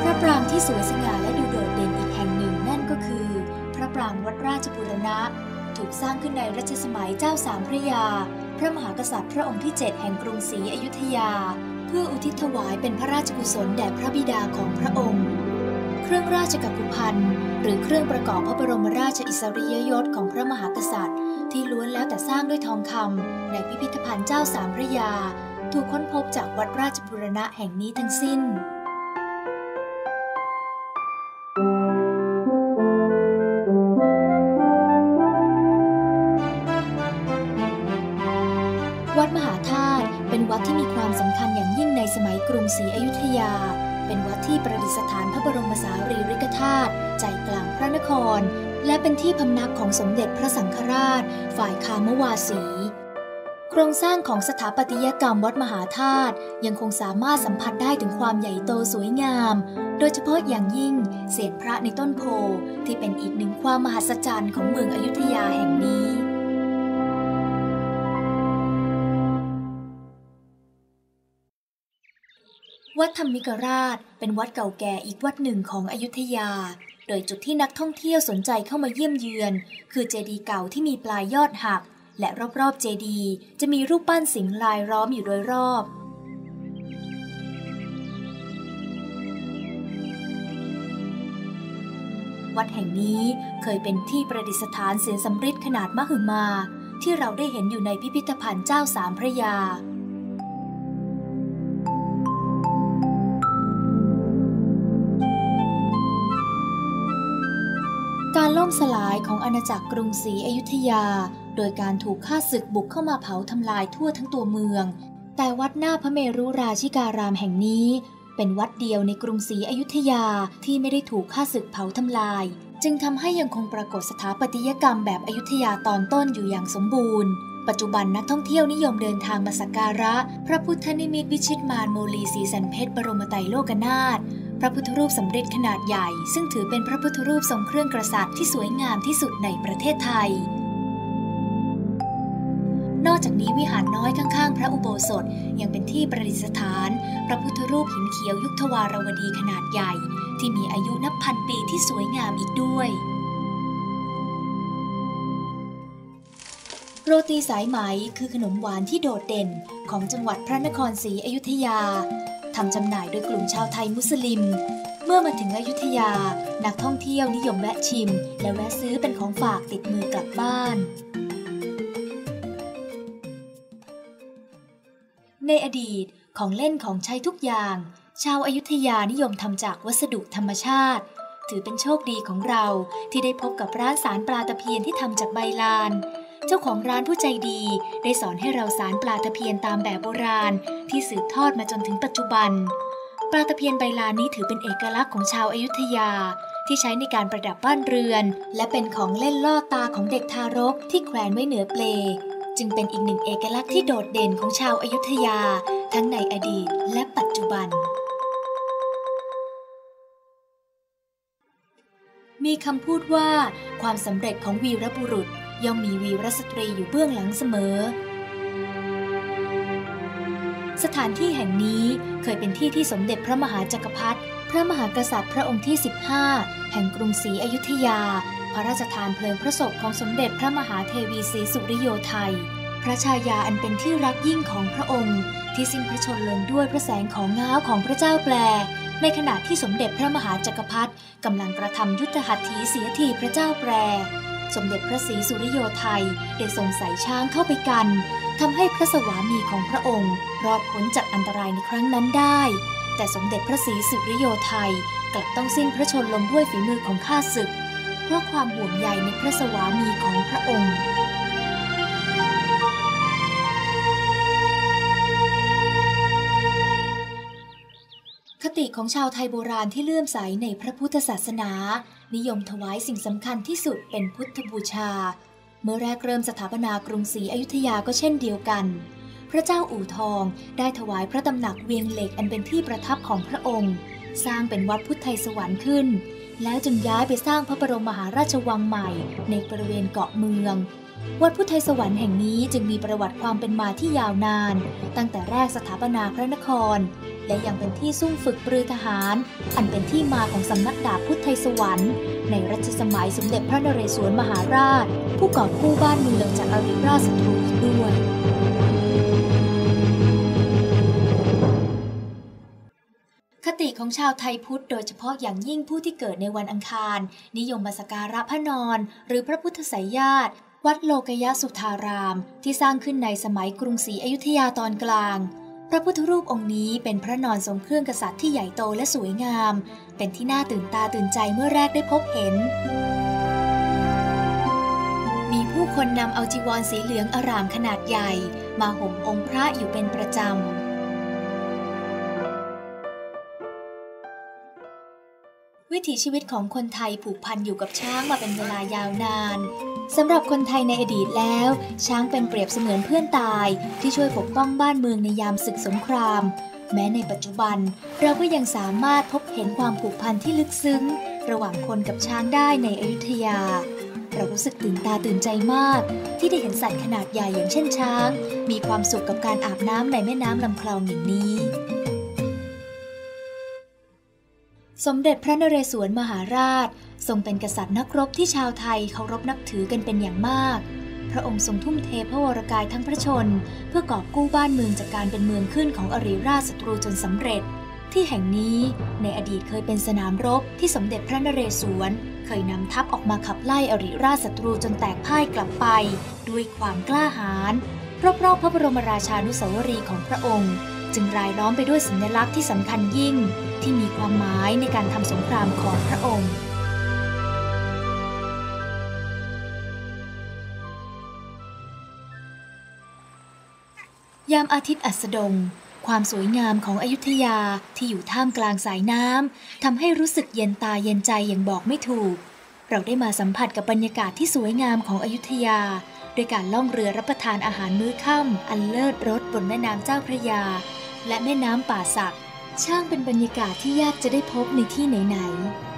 พระปรางที่สวยสง่าและดูโดดเด่นอีกแห่งหนึ่งนั่นก็คือ พระปรางวัดราชบุรณะ ถูกสร้างขึ้นในรัชสมัยเจ้าสามพระยา พระมหากษัตริย์พระองค์ที่ 7 แห่งกรุงศรีอยุธยา เพื่ออุทิศถวายเป็นพระราชกุศลแด่พระบิดาของพระองค์ เครื่องราชกัปพันธ์หรือเครื่องประกอบพระบรมราชอิสริยยศของพระมหากษัตริย์ ที่ล้วนแล้วแต่สร้างด้วยทองคำในพิพิธภัณฑ์เจ้าสามพระยา ถูกค้นพบจากวัดราชบุรณะแห่งนี้ทั้งสิ้น วัดมหาธาตุเป็นวัดที่มีความสำคัญอย่างยิ่งในสมัยกรุงศรีอยุธยา เป็นวัดที่ประดิษฐานพระบรมสารีริกธาตุใจกลางพระนคร และเป็นที่พำนักของสมเด็จพระสังฆราช ฝ่ายคามวาสี โครงสร้างของสถาปัตยกรรมวัดมหาธาตุยังคงสามารถสัมผัสได้ถึงความใหญ่โตสวยงาม โดยเฉพาะอย่างยิ่งเศษพระในต้นโพที่เป็นอีกหนึ่งความมหัศจรรย์ของเมืองอยุธยาแห่งนี้ วัดธรรมิกราชเป็นวัดเก่าแก่อีกวัดหนึ่งของอยุธยา โดยจุดที่นักท่องเที่ยวสนใจเข้ามาเยี่ยมเยือน คือเจดีย์เก่าที่มีปลายยอดหัก และรอบๆเจดีย์จะมีรูปปั้นสิงห์ลายล้อมอยู่โดยรอบวัดแห่งนี้เคยเป็นที่ประดิษฐานเสียนสำริดขนาดมหึมา ที่เราได้เห็นอยู่ในพิพิธภัณฑ์เจ้าสามพระยา สลายของอาณาจักรกรุงศรีอยุธยา โดยการถูกข้าศึกบุกเข้ามาเผาทำลายทั่วทั้งตัวเมือง แต่วัดหน้าพระเมรุราชิการามแห่งนี้ เป็นวัดเดียวในกรุงศรีอยุธยาที่ไม่ได้ถูกข้าศึกเผาทำลาย จึงทำให้ยังคงปรากฏสถาปัตยกรรมแบบอยุธยาตอนต้นอยู่อย่างสมบูรณ์ปัจจุบันนักท่องเที่ยวนิยมเดินทางมาสักการะ พระพุทธนิมิตวิชิตมารโมลีสีสันเพชรบรมไตรโลกนาถ พระพุทธรูปสำเร็จขนาดใหญ่ ซึ่งถือเป็นพระพุทธรูปทรงเครื่องกษัตริย์ที่สวยงามที่สุดในประเทศไทย นอกจากนี้วิหารน้อยข้างๆ พระอุโบสถยังเป็นที่ประดิษฐาน พระพุทธรูปหินเขียวยุคทวารวดีขนาดใหญ่ ที่มีอายุนับพันปีที่สวยงามอีกด้วยโรตีสายไหมคือขนมหวานที่โดดเด่นของจังหวัดพระนครศรีอยุธยา ทำจำหน่ายโดยกลุ่มชาวไทยมุสลิม เมื่อมาถึงอยุธยา นักท่องเที่ยวนิยมแวะชิม และแวะซื้อเป็นของฝากติดมือกลับบ้าน ในอดีตของเล่นของใช้ทุกอย่าง ชาวอายุทยานิยมทำจากวัสดุธรรมชาติ ถือเป็นโชคดีของเราที่ได้พบกับร้านสารปลาตะเพียนที่ทำจากใบลาน เจ้าของร้านผู้ใจดีได้สอนให้เราสารปลาตะเพียนตามแบบโบราณ ที่สืบทอดมาจนถึงปัจจุบัน ปลาตะเพียนใบลานนี้ถือเป็นเอกลักษณ์ของชาวอายุทยา ที่ใช้ในการประดับบ้านเรือน และเป็นของเล่นล่อตาของเด็กทารกที่แขวนไว้เหนือเปล จึงเป็นอีกหนึ่งเอกลักษณ์ที่โดดเด่นของชาวอายุทยา ทั้งในอดีตและปัจจุบันมีคำพูดว่าความสำเร็จของวีรบุรุษ ย่อมมีวีรสตรีอยู่เบื้องหลังเสมอ สถานที่แห่งนี้เคยเป็นที่ที่สมเด็จพระมหาจักรพรรดิพระมหากษัตริย์พระองค์ที่ 15 แห่งกรุงศรีอยุธยา พระราชทานเพลิงพระศพของสมเด็จพระมหาเทวีศรีสุริโยไทย พระชายาอันเป็นที่รักยิ่งของพระองค์ ที่สิ้นพระชนม์ลงด้วยพระแสงของง้าวของพระเจ้าแปล ในขณะที่สมเด็จพระมหาจักรพรรดิกำลังกระทำยุทธหัตถีเสียทีพระเจ้าแปร สมเด็จพระศรีสุริโยไทยได้ส่งสายช้างเข้าไปกันทำให้พระสวามีของพระองค์รอดพ้นจากอันตรายในครั้งนั้นได้ แต่สมเด็จพระศรีสุริโยไทยกลับต้องสิ้นพระชนม์ลงด้วยฝีมือของข้าศึก เพราะความห่วงใยในพระสวามีของพระองค์ คติของชาวไทยโบราณที่เลื่อมใสในพระพุทธศาสนา นิยมถวายสิ่งสำคัญที่สุดเป็นพุทธบูชา เมื่อแรกเริ่มสถาปนากรุงศรีอยุธยาก็เช่นเดียวกัน พระเจ้าอู่ทองได้ถวายพระตำหนักเวียงเหล็กอันเป็นที่ประทับของพระองค์ สร้างเป็นวัดพุทธไทยสวรรค์ขึ้น แล้วจึงย้ายไปสร้างพระบรมมหาราชวังใหม่ในบริเวณเกาะเมืองวัดพุทธไทยสวรรค์แห่งนี้จึงมีประวัติความเป็นมาที่ยาวนาน ตั้งแต่แรกสถาปนาพระนคร และยังเป็นที่ซุ่มฝึกปรือทหาร อันเป็นที่มาของสำนักดาบพุทธไทยสวรรค์ ในรัชสมัยสมเด็จพระนเรศวรมหาราช ผู้ก่อกู้บ้านเมืองจากอริราชศัตรูด้วยคติของชาวไทยพุทธโดยเฉพาะอย่างยิ่งผู้ที่เกิดในวันอังคาร นิยมมาสการะพระนอน หรือพระพุทธไสยญาติ วัดโลกยสุธาราม ที่สร้างขึ้นในสมัยกรุงศรีอยุธยาตอนกลาง ระพุทธรูปองค์นี้เป็นพระนอนทรงเครื่องกษัตริย์ที่ใหญ่โตและสวยงาม เป็นที่น่าตื่นตาตื่นใจเมื่อแรกได้พบเห็น มีผู้คนนำเอาจีวรสีเหลืองอร่ามขนาดใหญ่ มาห่มองค์พระอยู่เป็นประจำ วิถีชีวิตของคนไทยผูกพันอยู่กับช้างมาเป็นเวลายาวนานสำหรับคนไทยในอดีตแล้ว ช้างเป็นเปรียบเสมือนเพื่อนตาย ที่ช่วยปกป้องบ้านเมืองในยามศึกสงคราม แม้ในปัจจุบัน เราก็ยังสามารถพบเห็นความผูกพันที่ลึกซึ้ง ระหว่างคนกับช้างได้ในอยุธยา เรารู้สึกตื่นตาตื่นใจมาก ที่ได้เห็นสัตว์ขนาดใหญ่อย่างเช่นช้าง มีความสุขกับการอาบน้ำในแม่น้ำลำคลองอย่างนี้ สมเด็จพระนเรศวรมหาราช ทรงเป็นกษัตริย์นักรบที่ชาวไทยเคารพนับถือกันเป็นอย่างมาก พระองค์ทรงทุ่มเทพระวรกายทั้งพระชน เพื่อกอบกู้บ้านเมืองจากการเป็นเมืองขึ้นของอริราชศัตรูจนสำเร็จ ที่แห่งนี้ในอดีตเคยเป็นสนามรบที่สมเด็จพระนเรศวรเคยนำทัพออกมาขับไล่อริราชศัตรูจนแตกพ่ายกลับไป ด้วยความกล้าหาญรอบๆพระบรมราชานุสาวรีย์ของพระองค์ จึงรายล้อมไปด้วยสัญลักษณ์ที่สำคัญยิ่งที่มีความหมายในการทำสงครามของพระองค์ยามอาทิตย์อัสดง ความสวยงามของอยุธยาที่อยู่ท่ามกลางสายน้ำทำให้รู้สึกเย็นตาเย็นใจอย่างบอกไม่ถูก เราได้มาสัมผัสกับบรรยากาศที่สวยงามของอยุธยา โดยการล่องเรือรับประทานอาหารมื้อค่ำอันเลิศรสบนแม่น้ำเจ้าพระยา และแม่น้ำป่าสัก ช่างเป็นบรรยากาศที่ยากจะได้พบในที่ไหนๆ